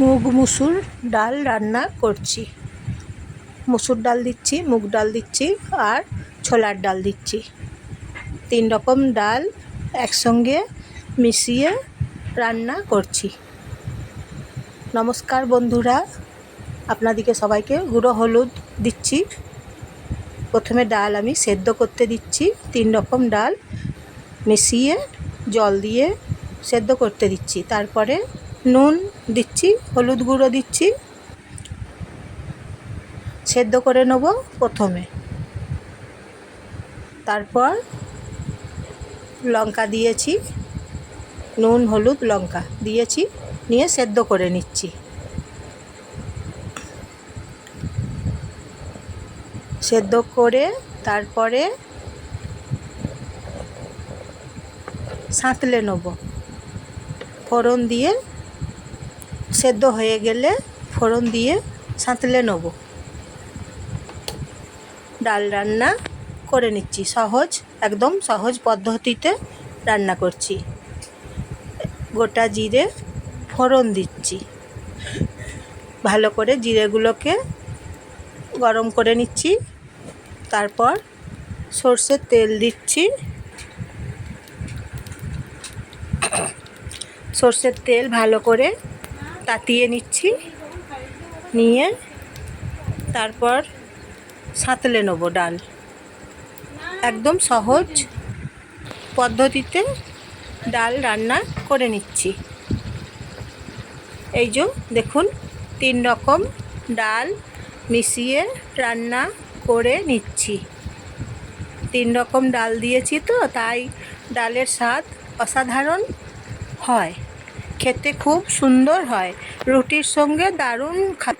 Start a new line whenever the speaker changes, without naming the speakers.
মুগ মুসুর ডাল রান্না করছি। মুসুর ডাল দিচ্ছি, মুগ ডাল দিচ্ছি আর ছোলার ডাল দিচ্ছি। তিন রকম ডাল একসঙ্গে মিশিয়ে রান্না করছি। নমস্কার বন্ধুরা, আপনাদেরকে সবাইকে গুঁড়ো হলুদ দিচ্ছি। প্রথমে ডাল আমি সেদ্ধ করতে দিচ্ছি। তিন রকম ডাল মিশিয়ে জল দিয়ে সেদ্ধ করতে দিচ্ছি। তারপরে নুন দিচ্ছি, হলুদ গুঁড়ো দিচ্ছি। সেদ্ধ করে নেব প্রথমে। তারপর লঙ্কা দিয়েছি, নুন, হলুদ, লঙ্কা দিয়েছি, নিয়ে সেদ্ধ করে নিচ্ছি। সেদ্ধ করে তারপরে সাঁতলে নেব। ফোড়ন দিয়ে সেদ্ধ হয়ে গেলে ফোড়ন দিয়ে সাঁতলে নেব। ডাল রান্না করে নিচ্ছি, সহজ, একদম সহজ পদ্ধতিতে রান্না করছি। গোটা জিরে ফোড়ন দিচ্ছি। ভালো করে জিরেগুলোকে গরম করে নিচ্ছি। তারপর সর্ষের তেল দিচ্ছি। সর্ষের তেল ভালো করে তাতিয়ে নিচ্ছি, নিয়ে তারপর সাঁতলে নেব ডাল। একদম সহজ পদ্ধতিতে ডাল রান্না করে নিচ্ছি। এই যে দেখুন, তিন রকম ডাল মিশিয়ে রান্না করে নিচ্ছি। তিন রকম ডাল দিয়েছি তো, তাই ডালের স্বাদ অসাধারণ হয়। খেতে খুব সুন্দর হয়। রুটির সঙ্গে দারুণ খা